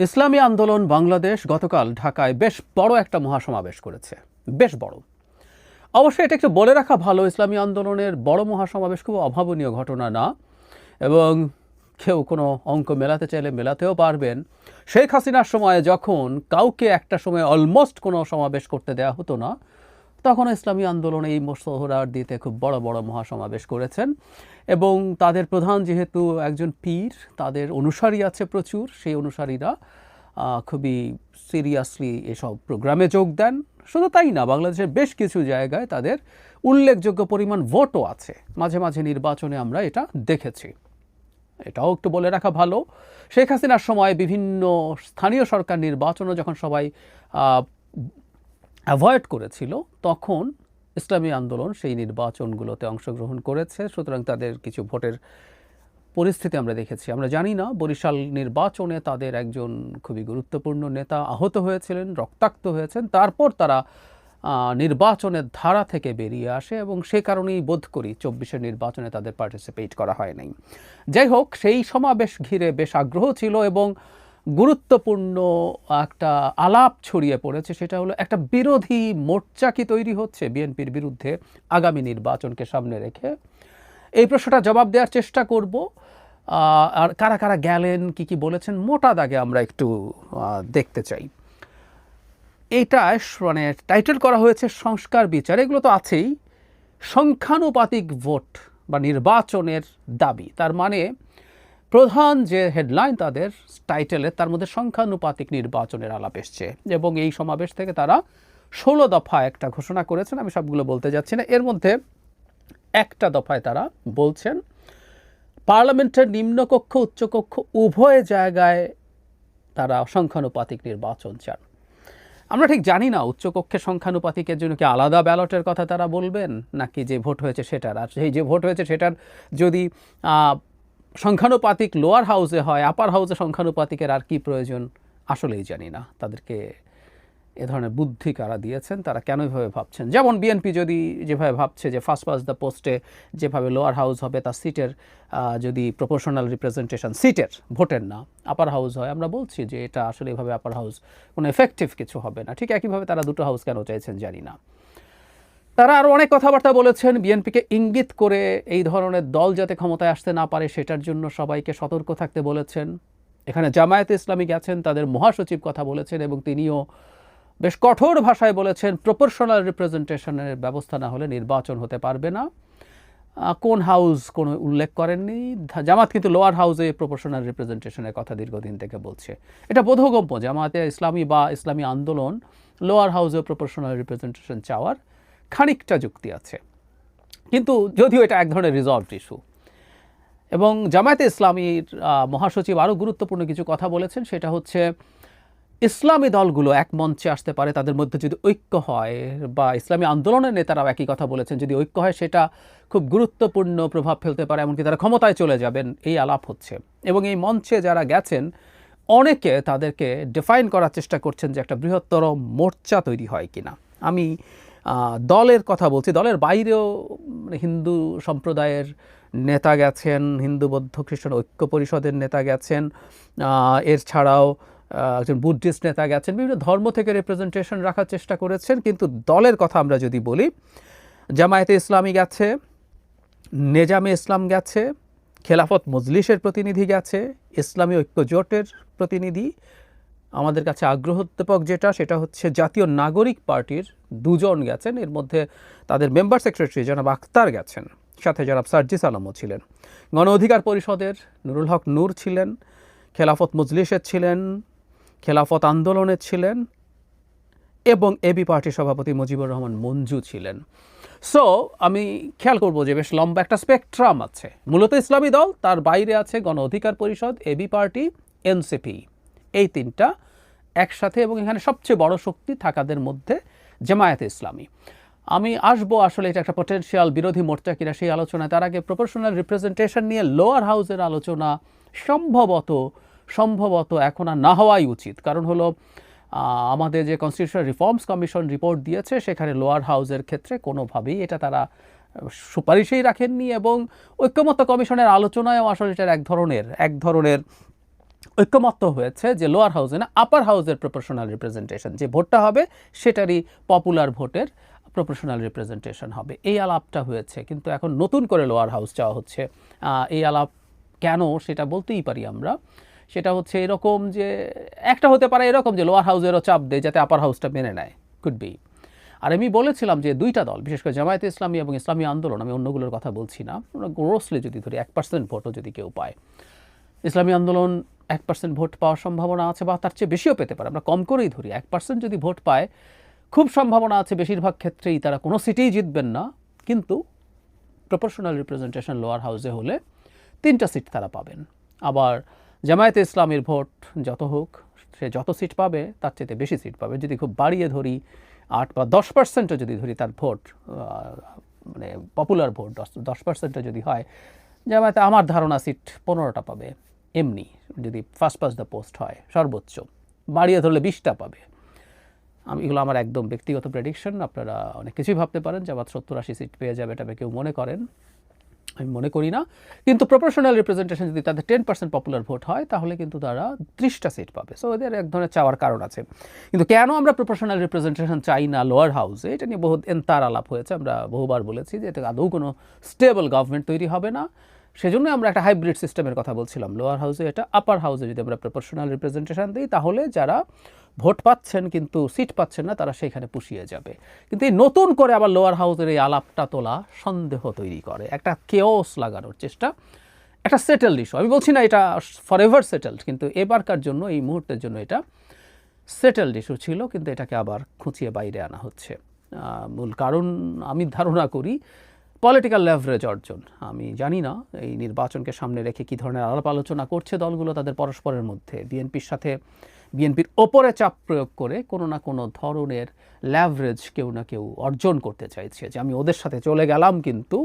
ইসলামী আন্দোলন বাংলাদেশ গতকাল ঢাকায় বেশ বড় একটা মহাসমাবেশ করেছে। বেশ বড়। অবশ্যই এটা একটু বলে রাখা ভালো, ইসলামী আন্দোলনের বড় মহাসমাবেশ খুব অভাবনীয় ঘটনা না এবং কেউ কোনো অঙ্ক মেলাতে চাইলে মেলাতেও পারবেন। শেখ হাসিনার সময়ে যখন কাউকে একটা সময় অলমোস্ট কোনো সমাবেশ করতে দেয়া হতো না তখন ইসলামী আন্দোলন এই মোশহরার দিতে খুব বড় বড় মহাসমাবেশ করেছেন এবং তাদের প্রধান যেহেতু একজন পীর, তাদের অনুসারী আছে প্রচুর, সেই অনুসারীরা খুবই সিরিয়াসলি এসব প্রোগ্রামে যোগ দেন। শুধু তাই না, বাংলাদেশের বেশ কিছু জায়গায় তাদের উল্লেখযোগ্য পরিমাণ ভোটও আছে। মাঝে মাঝে নির্বাচনে আমরা এটা দেখেছি। এটাও একটু বলে রাখা ভালো। শেখ হাসিনার সময় বিভিন্ন স্থানীয় সরকার নির্বাচনও যখন সবাই অ্যাভয়েড করেছিল, তখন ইসলামী আন্দোলন সেই নির্বাচনগুলোতে অংশগ্রহণ করেছে। সুতরাং তাদের কিছু ভোটের পরিস্থিতি আমরা দেখেছি। আমরা জানি না, বরিশাল নির্বাচনে তাদের একজন খুবই গুরুত্বপূর্ণ নেতা আহত হয়েছিলেন, রক্তাক্ত হয়েছেন। তারপর তারা নির্বাচনের ধারা থেকে বেরিয়ে আসে এবং সে কারণেই বোধ করি চব্বিশের নির্বাচনে তাদের পার্টিসিপেট করা হয় নাই। যাই হোক, সেই সমাবেশ ঘিরে বেশ আগ্রহ ছিল এবং গুরুত্বপূর্ণ একটা আলাপ ছড়িয়ে পড়েছে, সেটা হলো একটা বিরোধী মোর্চা কি তৈরি হচ্ছে বিএনপির বিরুদ্ধে আগামী নির্বাচনকে সামনে রেখে? এই প্রশ্নটা জবাব দেওয়ার চেষ্টা করব। আর কারা কারা গেলেন, কি কি বলেছেন, মোটা দাগে আমরা একটু দেখতে চাই। এটা মানে টাইটেল করা হয়েছে সংস্কার বিচার, এগুলো তো আছেই। সংখ্যানুপাতিক ভোট বা নির্বাচনের দাবি, তার মানে প্রধান যে হেডলাইন তাদের টাইটেলে তার মধ্যে সংখ্যানুপাতিক নির্বাচনের আলাপ এসছে এবং এই সমাবেশ থেকে তারা ষোলো দফা একটা ঘোষণা করেছেন। আমি সবগুলো বলতে যাচ্ছি না। এর মধ্যে একটা দফায় তারা বলছেন, পার্লামেন্টের নিম্নকক্ষ, উচ্চকক্ষ উভয় জায়গায় তারা সংখ্যানুপাতিক নির্বাচন চান। আমরা ঠিক জানি না উচ্চকক্ষের সংখ্যানুপাতিকের জন্য কি আলাদা ব্যালটের কথা তারা বলবেন, নাকি যে ভোট হয়েছে সেটার। আর সেই যে ভোট হয়েছে সেটার যদি সংখ্যানুপাতিক লোয়ার হাউসে হয় আপার হাউসে সংখ্যানুপাতিকের আর কি প্রয়োজন আসলেই জানি না। তাদেরকে এ ধরনের বুদ্ধি কারা দিয়েছেন, তারা কেন এভাবে ভাবছেন? যেমন বিএনপি যদি যেভাবে ভাবছে যে ফার্স্ট পাস দ্য পোস্টে যেভাবে লোয়ার হাউস হবে, তার সিটের যদি প্রপোর্শনাল রিপ্রেজেন্টেশন সিটের ভোটের না আপার হাউস হয়, আমরা বলছি যে এটা আসলে এভাবে আপার হাউস কোনো এফেক্টিভ কিছু হবে না। ঠিক একইভাবে তারা দুটো হাউস কেন চাইছেন জানি না। তারা আরও অনেক কথাবার্তা বলেছেন। বিএনপিকে ইঙ্গিত করে এই ধরনের দল যাতে ক্ষমতায় আসতে না পারে, সেটার জন্য সবাইকে সতর্ক থাকতে বলেছেন। এখানে জামায়াতে ইসলামী গেছেন, তাদের মহাসচিব কথা বলেছেন এবং তিনিও বেশ কঠোর ভাষায় বলেছেন প্রপোর্শনাল রিপ্রেজেন্টেশনের ব্যবস্থা না হলে নির্বাচন হতে পারবে না। কোন হাউস কোনো উল্লেখ করেননি। জামাত কিন্তু লোয়ার হাউসে প্রপোর্শনাল রিপ্রেজেন্টেশনের কথা দীর্ঘদিন থেকে বলছে। এটা বোধগম্য জামাতে ইসলামী বা ইসলামী আন্দোলন লোয়ার হাউসে প্রপোর্শনাল রিপ্রেজেন্টেশন চাওয়ার খানিকটা যুক্তি আছে। কিন্তু যদিও এটা এক ধরনের রিজলভড ইস্যু এবং জামায়াতে ইসলামীর মহাসচিব আরও গুরুত্বপূর্ণ কিছু কথা বলেছেন, সেটা হচ্ছে, ইসলামী দলগুলো এক মঞ্চে আসতে পারে, তাদের মধ্যে যদি ঐক্য হয়, বা ইসলামী আন্দোলনের নেতারাও একই কথা বলেছেন, যদি ঐক্য হয়, সেটা খুব গুরুত্বপূর্ণ প্রভাব ফেলতে পারে, এমনকি তারা ক্ষমতায় চলে যাবেন, এই আলাপ হচ্ছে। এবং এই মঞ্চে যারা গেছেন, অনেকে তাদেরকে ডিফাইন করার চেষ্টা করছেন যে একটা বৃহত্তর মোর্চা তৈরি হয় কিনা। আমি দলের কথা বলছি, দলের বাইরেও মানে হিন্দু সম্প্রদায়ের নেতা গেছেন, হিন্দু, বৌদ্ধ, খ্রিস্টান ঐক্য পরিষদের নেতা গেছেন এর ছাড়াও একজন বুদ্ধিস্ট নেতা গেছেন, বিভিন্ন ধর্ম থেকে রিপ্রেজেন্টেশন রাখার চেষ্টা করেছেন, কিন্তু দলের কথা আমরা যদি বলি, জামায়াতে ইসলামী গেছে, নেজামে ইসলাম গেছে, খেলাফত মজলিসের প্রতিনিধি গেছে, ইসলামী ঐক্য জোটের প্রতিনিধি আমাদের কাছে আগ্রহোদ্দীপক যেটা, সেটা হচ্ছে জাতীয় নাগরিক পার্টির দুজন গেছেন। এর মধ্যে তাদের মেম্বার সেক্রেটারি জনাব আক্তার গেছেন। সাথে জনাব সার্জিস আলমও ছিলেন। গণ অধিকার পরিষদের নুরুল হক নূর ছিলেন, খেলাফত মজলিসের ছিলেন, খেলাফত আন্দোলনের ছিলেন এবং এবি পার্টির সভাপতি মুজিবুর রহমান মঞ্জু ছিলেন। সো আমি খেয়াল করব যে বেশ লম্বা একটা স্পেকট্রাম আছে। মূলত ইসলামী দল, তার বাইরে আছে গণ অধিকার পরিষদ, এবি পার্টি, এনসিপি। এই তিনটা একসাথে এবং এখানে সবচেয়ে বড় শক্তি থাকাদের মধ্যে জামায়াতে ইসলামী। আমি আসব আসলে এটা একটা পটেনশিয়াল বিরোধী মোর্চা কিনা সেই আলোচনায়। তার আগে প্রপোর্শনাল রিপ্রেজেন্টেশন নিয়ে লোয়ার হাউসের আলোচনা সম্ভবত সম্ভবত এখন আর না হওয়াই উচিত। কারণ হলো আমাদের যে কনস্টিটিউশনাল রিফর্মস কমিশন রিপোর্ট দিয়েছে, সেখানে লোয়ার হাউসের ক্ষেত্রে কোনোভাবেই এটা তারা সুপারিশেই রাখেননি এবং ঐক্যমত্য কমিশনের আলোচনায়ও আসলে এটার এক ধরনের এক ধরনের ঐক্যমত্য হয়েছে যে লোয়ার হাউসে না আপার হাউসের প্রপোর্শনাল রিপ্রেজেন্টেশন যে ভোটটা হবে সেটারই পপুলার ভোটের প্রপোর্শনাল রিপ্রেজেন্টেশন হবে। এই আলাপটা হয়েছে, কিন্তু এখন নতুন করে লোয়ার হাউস চাওয়া হচ্ছে। এই আলাপ কেন সেটা বলতেই পারি আমরা। সেটা হচ্ছে এরকম যে, একটা হতে পারে এরকম যে লোয়ার হাউসেরও চাপ দেয় যাতে আপার হাউসটা মেনে নেয় কুড বি আর আমি বলেছিলাম যে দুইটা দল, বিশেষ করে জামায়াতে ইসলামী এবং ইসলামী আন্দোলন, আমি অন্যগুলোর কথা বলছি না। গ্রোসলি যদি ধরি, এক পার্সেন্ট ভোটও যদি কেউ পায়। ইসলামী আন্দোলন এক পার্সেন্ট ভোট পাওয়ার সম্ভাবনা আছে বা তার চেয়ে বেশিও পেতে পারে। আমরা কম করেই ধরি। এক পার্সেন্ট যদি ভোট পায়, খুব সম্ভাবনা আছে বেশিরভাগ ক্ষেত্রেই তারা কোনো সিটেই জিতবেন না। কিন্তু প্রপোর্শনাল রিপ্রেজেন্টেশন লোয়ার হাউসে হলে তিনটা সিট তারা পাবেন। আবার জামায়াতে ইসলামের ভোট যত হোক, সে যত সিট পাবে, তার চেয়ে বেশি সিট পাবে। যদি খুব বাড়িয়ে ধরি, আট বা দশ পার্সেন্টও যদি ধরি, তার ভোট মানে পপুলার ভোট, দশ দশ পার্সেন্টও যদি হয়, জামায়াতে আমার ধারণা সিট পনেরোটা পাবে। এমনি, যদি ফার্স্ট পাস দ্য পোস্ট হয়, সর্বোচ্চ। বাড়িয়ে ধরলে বিশটা পাবে। আমি, এগুলো আমার একদম ব্যক্তিগত প্রেডিকশন আপনারা অনেক কিছুই ভাবতে পারেন যে আবার সত্তর আশি সিট পেয়ে যাবে, এটা কেউ মনে করেন। আমি মনে করি না। কিন্তু প্রপোর্শনাল রিপ্রেজেন্টেশন যদি তাদের টেন পার্সেন্ট পপুলার ভোট হয়, তাহলে কিন্তু তারা ত্রিশটা সিট পাবে। সো এদের এক ধরনের চাওয়ার কারণ আছে। কিন্তু কেন আমরা প্রপোর্শনাল রিপ্রেজেন্টেশন চাই না লোয়ার হাউসে এটা নিয়ে বহু এন্তার আলাপ হয়েছে। আমরা বহুবার বলেছি যে এটা আদৌ কোনো স্টেবল গভর্নমেন্ট তৈরি হবে না। সেজন্য আমরা একটা হাইব্রিড সিস্টেমের কথা বলছিলাম। লোয়ার হাউসে এটা আপার হাউসে যদি আমরা প্রপোর্শনাল রিপ্রেজেন্টেশন দিই, তাহলে যারা ভোট পাচ্ছেন কিন্তু সিট পাচ্ছেন না, তারা সেখানে পুষিয়ে যাবে। কিন্তু এই নতুন করে আবার লোয়ার হাউসের এই আলাপটা তোলা সন্দেহ তৈরি করে। একটা কেওস লাগানোর চেষ্টা, একটা সেটেলড ইস্যু আমি বলছি না এটা ফর এভার সেটেলড কিন্তু এবারকার জন্য, এই মুহূর্তের জন্য এটা সেটেলড ইস্যু ছিল, কিন্তু এটাকে আবার খুঁচিয়ে বাইরে আনা হচ্ছে। মূল কারণ আমি ধারণা করি পলিটিক্যাল লেভারেজ অর্জন আমি জানি না এই নির্বাচনকে সামনে রেখে কী ধরনের আলাপ আলোচনা করছে দলগুলো তাদের পরস্পরের মধ্যে। বিএনপির সাথে, বিএনপির ওপরে চাপ প্রয়োগ করে কোনো না কোনো ধরনের ল্যাভারেজ কেউ না কেউ অর্জন করতে চাইছে যে আমি ওদের সাথে চলে গেলাম কিন্তু